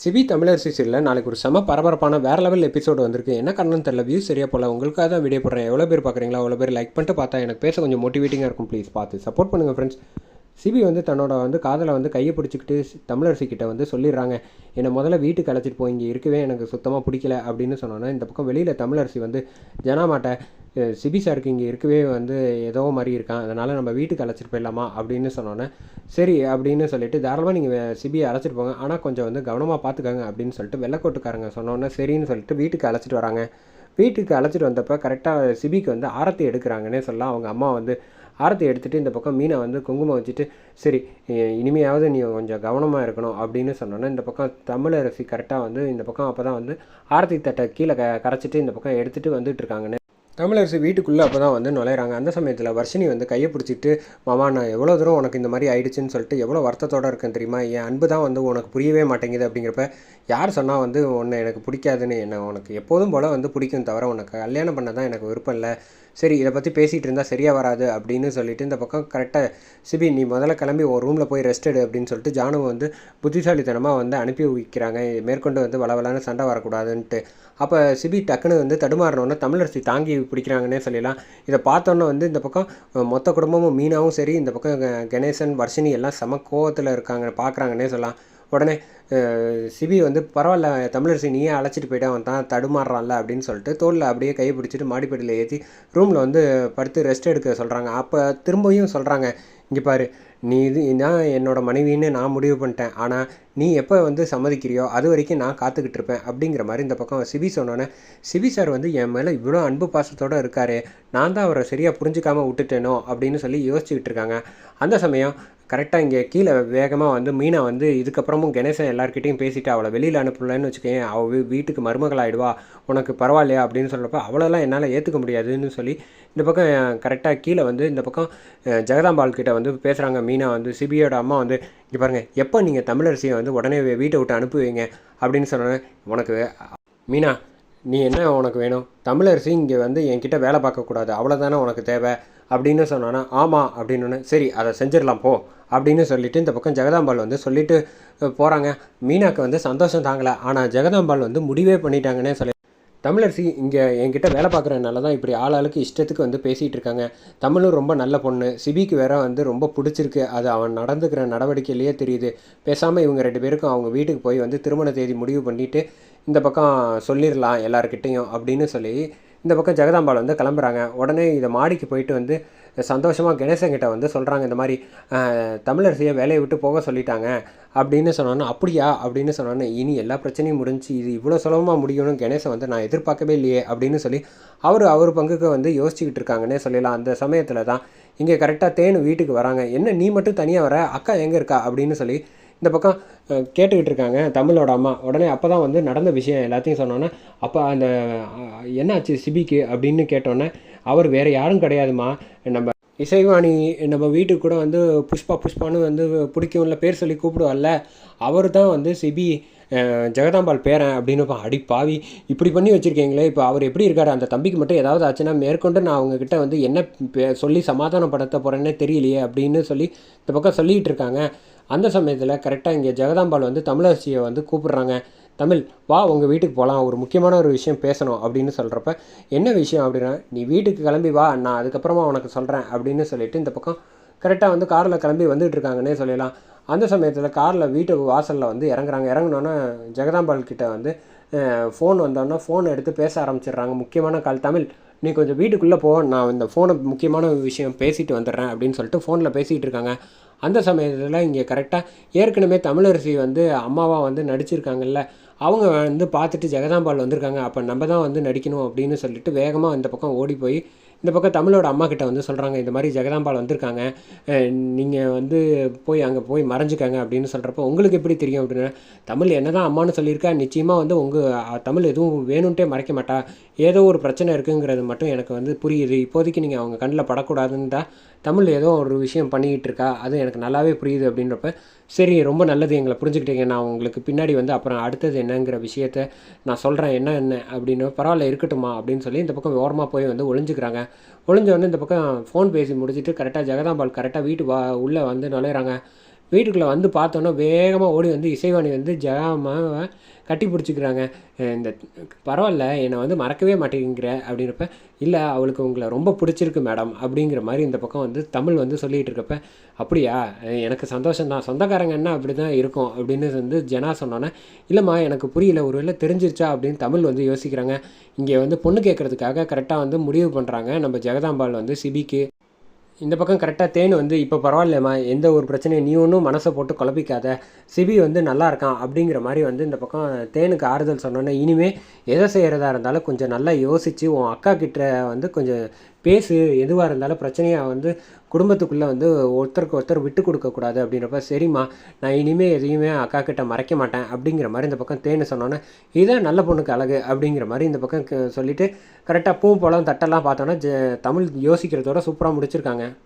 CV Tamilarasi சீரியலில் நாளைக்கு ஒரு செம பரபரப்பான வேறு லெவல் எபிசோடு வந்திருக்கு. என்ன காரணம் தெரியல வியூ சரியாக போல உங்களுக்காக தான் வீடியோ போடுறேன். எவ்வளோ பேர் பார்க்குறீங்களா அவ்வளோ பேர் லைக் பண்ணிட்டு பார்த்தா எனக்கு பேச கொஞ்சம் மோட்டிவேட்டிங்காக இருக்கும். ப்ளீஸ் பார்த்து சப்போர்ட் பண்ணுங்கள் ஃப்ரெண்ட்ஸ் சிபி வந்து தன்னோட வந்து காதலை வந்து கையை பிடிச்சிக்கிட்டு சி- தமிழரசி கிட்ட வந்து சொல்லிடுறாங்க. என்னை முதல்ல வீட்டுக்கு அழைச்சிட்டு போய் இங்கே இருக்கவே எனக்கு சுத்தமாக பிடிக்கல அப்படின்னு சொன்னோன்னா இந்த பக்கம் வெளியில் தமிழரசி வந்து ஜனாமாட்ட சிபி சாருக்கு இங்கே இருக்கவே வந்து ஏதோ மாதிரி இருக்கான். அதனால் நம்ம வீட்டுக்கு அழைச்சிட்டு போயிடலாமா அப்படின்னு சொன்னோன்னே சரி அப்படின்னு சொல்லிட்டு தாராளமாக நீங்கள் சிபியை அழைச்சிட்டு போங்க. ஆனால் கொஞ்சம் வந்து கவனமாக பார்த்துக்கோங்க அப்படின்னு சொல்லிட்டு வெள்ளக்கோட்டுக்காரங்க சொன்னோன்னே சரின்னு சொல்லிட்டு வீட்டுக்கு அழைச்சிட்டு வராங்க. வீட்டுக்கு அழைச்சிட்டு வந்தப்போ கரெக்டாக சிபிக்கு வந்து ஆரத்தி எடுக்கிறாங்கன்னே சொல்லலாம். அவங்க அம்மா வந்து ஆரத்தி எடுத்துகிட்டு இந்த பக்கம் மீனை வந்து குங்குமம் வச்சுட்டு சரி இனிமையாவது நீ கொஞ்சம் கவனமாக இருக்கணும் அப்படின்னு சொன்னோன்னே இந்த பக்கம் தமிழரசி கரெக்டாக வந்து இந்த பக்கம் அப்போ தான் வந்து ஆரத்தி தட்டை கீழே க கரைச்சிட்டு இந்த பக்கம் எடுத்துகிட்டு வந்துட்டு இருக்காங்கன்னு தமிழரசு வீட்டுக்குள்ளே அப்போ தான் வந்து நுழையிறாங்க. அந்த சமயத்தில் வர்ஷினி வந்து கையை பிடிச்சிட்டு மாமா நான் எவ்வளோ தூரம் உனக்கு இந்த மாதிரி ஆயிடுச்சுன்னு சொல்லிட்டு எவ்வளோ வருத்தத்தோடு இருக்கேன் தெரியுமா? என் அன்பு தான் வந்து உனக்கு புரியவே மாட்டேங்குது அப்படிங்கிறப்ப யார் சொன்னால் வந்து உன்னை எனக்கு பிடிக்காதுன்னு? என்ன உனக்கு எப்போதும் போல் வந்து பிடிக்கும் தவிர உனக்கு கல்யாணம் பண்ண தான் எனக்கு விருப்பம் இல்லை. சரி இதை பற்றி பேசிகிட்டு இருந்தால் சரியாக வராது அப்படின்னு சொல்லிட்டு இந்த பக்கம் கரெக்டாக சிபி நீ முதல்ல கிளம்பி ஒரு ரூமில் போய் ரெஸ்ட் எடு அப்படின்னு சொல்லிட்டு ஜானு வந்து புத்திசாலித்தனமாக வந்து அனுப்பி வைக்கிறாங்க. மேற்கொண்டு வந்து வளவலான சண்டை வரக்கூடாதுன்ட்டு. அப்போ சிபி டக்குன்னு வந்து தடுமாறினோன்னே தமிழரசி தாங்கி பிடிக்கிறாங்கன்னே சொல்லிடலாம் இதை பார்த்தோன்னே வந்து இந்த பக்கம் மொத்த குடும்பமும் மீனாவும் சரி இந்த பக்கம் க- கணேசன் வர்ஷினி எல்லாம் செம கோவத்தில் இருக்காங்க பார்க்குறாங்கன்னே சொல்லலாம். உடனே சிபி வந்து பரவாயில்ல தமிழரசி நீயே அழைச்சிட்டு போயிட்டு அவன் தான் தடுமாறுறான்ல அப்படின்னு சொல்லிட்டு தோளில் அப்படியே கையை பிடிச்சிட்டு மாடிப்படியில் ஏற்றி ரூமில் வந்து படுத்து ரெஸ்ட் எடுக்க சொல்கிறாங்க அப்போ திரும்பியும் சொல்கிறாங்க இங்கே பாரு நீ இது நான் என்னோட மனைவின்னு நான் முடிவு பண்ணிட்டேன். ஆனால் நீ எப்போ வந்து சம்மதிக்கிறியோ அது வரைக்கும் நான் காத்துக்கிட்டு இருப்பேன் அப்படிங்கிற மாதிரி இந்த பக்கம் சிபி சொன்னோன்னே சிபி சார் வந்து என் மேலே இவ்வளோ அன்பு பாசத்தோடு இருக்காரு நான் தான் அவரை சரியாக புரிஞ்சுக்காமல் விட்டுட்டேனோ? அப்படின்னு சொல்லி யோசிச்சுக்கிட்டு இருக்காங்க. அந்த சமயம் கரெக்டாக இங்கே கீழே வேகமாக வந்து மீனா வந்து இதுக்கப்புறமும் கணேசன் எல்லார்கிட்டையும் பேசிட்டு அவளை வெளியில் அனுப்பலன்னு வச்சுக்கேன் அவள் வீட்டுக்கு மருமகள் ஆகிடுவா உனக்கு பரவாயில்லையா அப்படின்னு சொல்கிறப்ப அவளெல்லாம் என்னால் ஏற்றுக்க முடியாதுன்னு சொல்லி இந்த பக்கம் கரெக்டாக கீழே வந்து இந்த பக்கம் அஹ், ஜெகதாம்பாள் கிட்ட வந்து பேசுகிறாங்க மீனா வந்து சிபியோட அம்மா வந்து இங்கே பாருங்கள் எப்போ நீங்கள் தமிழரசியை வந்து உடனே வீட்டை விட்டு அனுப்புவீங்க? அப்படின்னு சொன்னேன் உனக்கு மீனா நீ என்ன உனக்கு வேணும்? தமிழரசி இங்கே வந்து என்கிட்ட வேலை பார்க்கக்கூடாது. அவ்வளோதானே உனக்கு தேவை? அப்படின்னு சொன்னோன்னா ஆமாம் அப்படின்னு சரி அதை செஞ்சிடலாம் போ அப்படின்னு சொல்லிட்டு இந்த பக்கம் ஜெகதாம்பாள் வந்து சொல்லிட்டு போகிறாங்க மீனாக்கு வந்து சந்தோஷம் தாங்கலை. ஆனால் ஜெகதாம்பாள் வந்து முடிவே பண்ணிட்டாங்கன்னே சொல்லி தமிழரசி இங்கே என்கிட்ட வேலை பார்க்குறதுனால தான் இப்படி ஆளாளுக்கு இஷ்டத்துக்கு வந்து பேசிகிட்டு இருக்காங்க. தமிழும் ரொம்ப நல்ல பொண்ணு. சிபிக்கு வேற வந்து ரொம்ப பிடிச்சிருக்கு. அது அவன் நடந்துக்கிற நடவடிக்கையிலேயே தெரியுது. பேசாமல் இவங்க ரெண்டு பேருக்கும் அவங்க வீட்டுக்கு போய் வந்து திருமண தேதி முடிவு பண்ணிவிட்டு இந்த பக்கம் சொல்லிடலாம் எல்லாருக்கிட்டேயும் அப்படின்னு சொல்லி இந்த பக்கம் ஜெகதாம்பாள் வந்து கிளம்புறாங்க. உடனே இதை மாடிக்கு போயிட்டு வந்து சந்தோஷமாக கணேசங்கிட்ட வந்து சொல்கிறாங்க இந்த மாதிரி தமிழரசியை வேலையை விட்டு போக சொல்லிட்டாங்க அப்படின்னு சொன்னோன்னே அப்படியா? அப்படின்னு சொன்னோன்னே இனி எல்லா பிரச்சனையும் முடிஞ்சு இது இவ்வளோ சுலபமாக முடியும்னு கணேசன் வந்து நான் எதிர்பார்க்கவே இல்லையே அப்படின்னு சொல்லி அவர் அவர் பங்குக்கு வந்து யோசிச்சுக்கிட்டு இருக்காங்கன்னே சொல்லலாம். அந்த சமயத்தில் தான் இங்கே கரெக்டாக தேனு வீட்டுக்கு வராங்க. என்ன நீ மட்டும் தனியாக வர? அக்கா எங்கே இருக்கா? அப்படின்னு சொல்லி இந்த பக்கம் கேட்டுக்கிட்டு இருக்காங்க தமிழோட அம்மா. உடனே அப்போ தான் வந்து நடந்த விஷயம் எல்லாத்தையும் சொன்னோன்னே அப்போ அந்த என்னாச்சு சிபிக்கு அப்படின்னு கேட்டோன்னே அவர் வேறு யாரும் கிடையாதுமா நம்ம இசைவாணி நம்ம வீட்டுக்கு கூட வந்து புஷ்பா புஷ்பான்னு வந்து பிடிக்கும்ல பேர் சொல்லி கூப்பிடுவார்ல. அவர் தான் வந்து சிபி ஜெகதாம்பாள் பேரன் அப்படின்னு அடி பாவி இப்படி பண்ணி வச்சுருக்கீங்களே இப்போ அவர் எப்படி இருக்கார்? அந்த தம்பிக்கு மட்டும் ஏதாவது ஆச்சுன்னா மேற்கொண்டு நான் அவங்கக்கிட்ட வந்து என்ன பே- சொல்லி சமாதானப்படுத்த போகிறேன்னே தெரியலையே அப்படின்னு சொல்லி இந்த பக்கம் சொல்லிகிட்டு இருக்காங்க. அந்த சமயத்தில் கரெக்டாக இங்கே ஜெகதாம்பாள் வந்து தமிழரசியை வந்து கூப்பிடுறாங்க. தமிழ் வா உங்கள் வீட்டுக்கு போகலாம் ஒரு முக்கியமான ஒரு விஷயம் பேசணும் அப்படின்னு சொல்கிறப்ப என்ன விஷயம் அப்படின்னா நீ வீட்டுக்கு கிளம்பி வா நான் அதுக்கப்புறமா உனக்கு சொல்கிறேன் அப்படின்னு சொல்லிட்டு இந்த பக்கம் கரெக்டாக வந்து காரில் கிளம்பி வந்துட்டு இருக்காங்கன்னே சொல்லலாம். அந்த சமயத்தில் காரில் வீட்டு வாசலில் வந்து இறங்குறாங்க. இறங்கினோன்னே ஜெகதாம்பாள் கிட்டே வந்து ஃபோன் வந்தோடனே ஃபோன் எடுத்து பேச ஆரம்பிச்சிடுறாங்க. முக்கியமான கால் தமிழ் நீ கொஞ்சம் வீட்டுக்குள்ளே போ. நான் இந்த ஃபோனை முக்கியமான விஷயம் பேசிட்டு வந்துடுறேன் அப்படின்னு சொல்லிட்டு ஃபோனில் பேசிகிட்டு இருக்காங்க. அந்த சமயத்தில் இங்கே கரெக்டாக ஏற்கனவே தமிழரசி வந்து அம்மாவாக வந்து நடிச்சிருக்காங்கல்ல அவங்க வந்து பார்த்துட்டு ஜெகதாம்பாள் வந்திருக்காங்க. அப்போ நம்ம தான் வந்து நடிக்கணும் அப்படின்னு சொல்லிட்டு வேகமாக இந்த பக்கம் ஓடி போய் இந்த பக்கம் தமிழோட அம்மா கிட்ட வந்து சொல்கிறாங்க இந்த மாதிரி ஜெகதாம்பாள் வந்திருக்காங்க நீங்கள் வந்து போய் அங்கே போய் மறைஞ்சிக்காங்க அப்படின்னு சொல்கிறப்போ உங்களுக்கு எப்படி தெரியும் அப்படின்னா தமிழ் என்ன தான் அம்மான்னு சொல்லியிருக்கா நிச்சயமாக வந்து உங்கள் தமிழ் எதுவும் வேணும்ன்ட்டே மறைக்க மாட்டா. ஏதோ ஒரு பிரச்சனை இருக்குங்கிறது மட்டும் எனக்கு வந்து புரியுது. இப்போதைக்கு நீங்கள் அவங்க கண்ணில் படக்கூடாதுன்னு தான் தமிழ் ஏதோ ஒரு விஷயம் பண்ணிக்கிட்டு இருக்கா அது எனக்கு நல்லாவே புரியுது அப்படின்றப்ப சரி ரொம்ப நல்லது எங்களை புரிஞ்சுக்கிட்டீங்க. நான் உங்களுக்கு பின்னாடி வந்து அப்புறம் அடுத்தது என்னங்கிற விஷயத்த நான் சொல்கிறேன் என்ன என்ன அப்படின்னு பரவாயில்ல இருக்கட்டுமா அப்படின்னு சொல்லி இந்த பக்கம் ஓரமாக போய் வந்து ஒளிஞ்சுக்கிறாங்க. ஒளிஞ்ச வந்து இந்த பக்கம் ஃபோன் பேசி முடிச்சுட்டு கரெக்டாக ஜெகதாம்பால் கரெக்டாக வீட்டு வா உள்ளே வந்து நுழையிறாங்க. வீட்டுக்குள்ளே வந்து பார்த்தோன்னே வேகமாக ஓடி வந்து இசைவாணி வந்து ஜெயாமாவை கட்டி பிடிச்சிக்கிறாங்க. இந்த பரவாயில்ல என்னை வந்து மறக்கவே மாட்டேங்கிற அப்படின்றப்ப இல்லை அவளுக்கு உங்களை ரொம்ப பிடிச்சிருக்கு மேடம் அப்படிங்கிற மாதிரி இந்த பக்கம் வந்து தமிழ் வந்து சொல்லிகிட்டு இருக்கப்ப அப்படியா எனக்கு சந்தோஷம் தான். சொந்தக்காரங்கன்னா அப்படி தான் இருக்கும் அப்படின்னு வந்து ஜனா சொன்னோன்னே இல்லைம்மா எனக்கு புரியல ஒரு வேளை தெரிஞ்சிருச்சா அப்படின்னு தமிழ் வந்து யோசிக்கிறாங்க. இங்கே வந்து பொண்ணு கேட்குறதுக்காக கரெக்டாக வந்து முடிவு பண்ணுறாங்க நம்ம ஜெகதாம்பாள் வந்து சிபிக்கு இந்த பக்கம் கரெக்டாக தேன் வந்து இப்போ பரவாயில்லம்மா எந்த ஒரு பிரச்சனையும் நீ ஒன்றும் மனசை போட்டு குழப்பிக்காத. சிபி வந்து நல்லா இருக்கான் அப்படிங்கிற மாதிரி வந்து இந்த பக்கம் தேனுக்கு ஆறுதல் சொன்னோன்னே இனிமேல் எதை செய்கிறதா இருந்தாலும் கொஞ்சம் நல்லா யோசித்து உன் அக்கா கிட்ட வந்து கொஞ்சம் பேசு எதுவாக இருந்தாலும் பிரச்சனையாக வந்து குடும்பத்துக்குள்ளே வந்து ஒருத்தருக்கு ஒருத்தர் விட்டு கொடுக்கக்கூடாது அப்படின்றப்ப சரிம்மா நான் இனிமேல் எதையுமே அக்கா கிட்ட மறைக்க மாட்டேன். அப்படிங்கிற மாதிரி இந்த பக்கம் தேனு சொன்னோன்னே இதான் நல்ல பொண்ணுக்கு அழகு. அப்படிங்கிற மாதிரி இந்த பக்கம் க- கரெக்டாக பூ பழம் தட்டெல்லாம் பார்த்தோன்னா ஜ தமிழ் யோசிக்கிறதோட சூப்பராக முடிச்சிருக்காங்க.